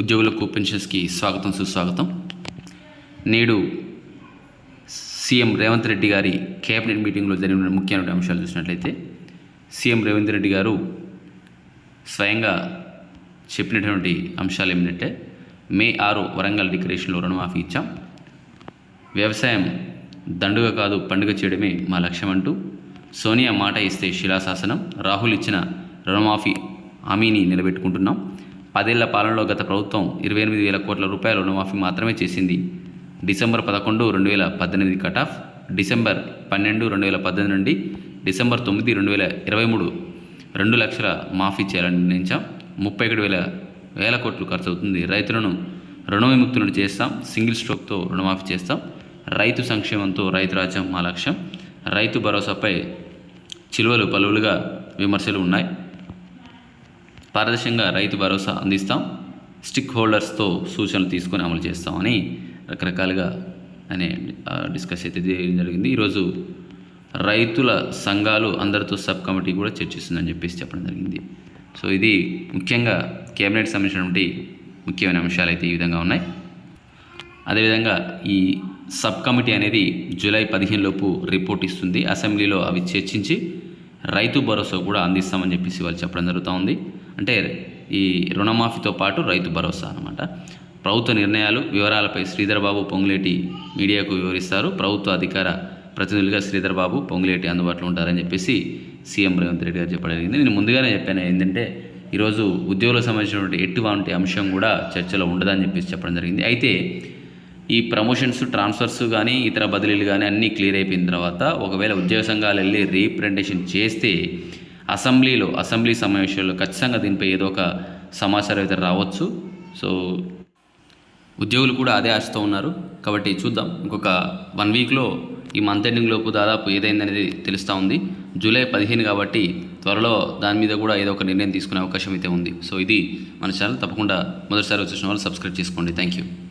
ఉద్యోగులకు పెన్షన్స్కి స్వాగతం సుస్వాగతం. నేడు సీఎం రేవంత్ రెడ్డి గారి కేబినెట్ మీటింగ్లో జరిగిన ముఖ్యమైన అంశాలు చూసినట్లయితే సీఎం రేవంత్ రెడ్డి గారు స్వయంగా చెప్పినటువంటి అంశాలు ఏమిటంటే మే ఆరు వరంగల్ డిక్లరేషన్లో రుణమాఫీ ఇచ్చాం. వ్యవసాయం దండుగ కాదు పండుగ చేయడమే మా లక్ష్యం అంటూ సోనియా మాట ఇస్తే శిలాశాసనం రాహుల్ ఇచ్చిన రుణమాఫీ హామీని నిలబెట్టుకుంటున్నాం. పదేళ్ళ పాలనలో గత ప్రభుత్వం ఇరవై ఎనిమిది వేల కోట్ల రూపాయల రుణమాఫీ మాత్రమే చేసింది. డిసెంబర్ పదకొండు రెండు వేల పద్దెనిమిది కట్ ఆఫ్ డిసెంబర్ పన్నెండు రెండు వేల పద్దెనిమిది నుండి డిసెంబర్ తొమ్మిది రెండు వేల ఇరవై మూడు రెండు లక్షల మాఫీ చేయాలని నిర్ణయించాం. ముప్పై ఒకటి వేల వేల కోట్లు ఖర్చు అవుతుంది. రైతులను రుణ విముక్తులను చేస్తాం. సింగిల్ స్ట్రోక్తో రుణమాఫీ చేస్తాం. రైతు సంక్షేమంతో రైతు రాజ్యం మా లక్ష్యం రైతు భరోసాపై చిలువలు పలువులుగా విమర్శలు ఉన్నాయి. పారదర్శకంగా రైతు భరోసా అందిస్తాం. స్టిక్ హోల్డర్స్తో సూచనలు తీసుకొని అమలు చేస్తామని రకరకాలుగా అనే డిస్కస్ అయితే చేయడం జరిగింది. ఈరోజు రైతుల సంఘాలు అందరితో సబ్ కమిటీ కూడా చర్చిస్తుందని చెప్పేసి చెప్పడం జరిగింది. సో ఇది ముఖ్యంగా కేబినెట్ సంబంధించినటువంటి ముఖ్యమైన అంశాలు అయితే ఈ విధంగా ఉన్నాయి. అదేవిధంగా ఈ సబ్ కమిటీ అనేది జూలై పదిహేను లోపు రిపోర్ట్ ఇస్తుంది. అసెంబ్లీలో అవి చర్చించి రైతు భరోసా కూడా అందిస్తామని చెప్పేసి వాళ్ళు చెప్పడం జరుగుతూ ఉంది. అంటే ఈ రుణమాఫీతో పాటు రైతు భరోసా అనమాట ప్రభుత్వ నిర్ణయాలు వివరాలపై శ్రీధర్బాబు పొంగులేటి మీడియాకు వివరిస్తారు. ప్రభుత్వ అధికార ప్రతినిధులుగా శ్రీధర్ బాబు పొంగులేటి అందుబాటులో ఉంటారని చెప్పేసి సీఎం రేవంత్ రెడ్డి గారు చెప్పడం జరిగింది. నేను ముందుగానే చెప్పాను ఏంటంటే ఈరోజు ఉద్యోగులకు సంబంధించినటువంటి ఎటువంటి అంశం కూడా చర్చలో ఉండదని చెప్పేసి చెప్పడం జరిగింది. అయితే ఈ ప్రమోషన్స్ ట్రాన్స్ఫర్స్ కానీ ఇతర బదిలీలు కానీ అన్నీ క్లియర్ అయిపోయిన తర్వాత ఒకవేళ ఉద్యోగ సంఘాలు వెళ్ళి రీప్రజెంటేషన్ చేస్తే అసెంబ్లీలో అసెంబ్లీ సమావేశాల్లో ఖచ్చితంగా దీనిపై ఏదో ఒక సమాచారం అయితే రావచ్చు. సో ఉద్యోగులు కూడా అదే ఆశతో ఉన్నారు. కాబట్టి చూద్దాం. ఇంకొక వన్ వీక్లో ఈ మంత్ ఎండింగ్ లోపు దాదాపు ఏదైందనేది తెలుస్తూ ఉంది. జూలై పదిహేను కాబట్టి త్వరలో దాని మీద కూడా ఏదో ఒక నిర్ణయం తీసుకునే అవకాశం అయితే ఉంది. సో ఇది మన ఛానల్. తప్పకుండా మొదటిసారి వచ్చేసిన వాళ్ళు సబ్స్క్రైబ్ చేసుకోండి. Thank you.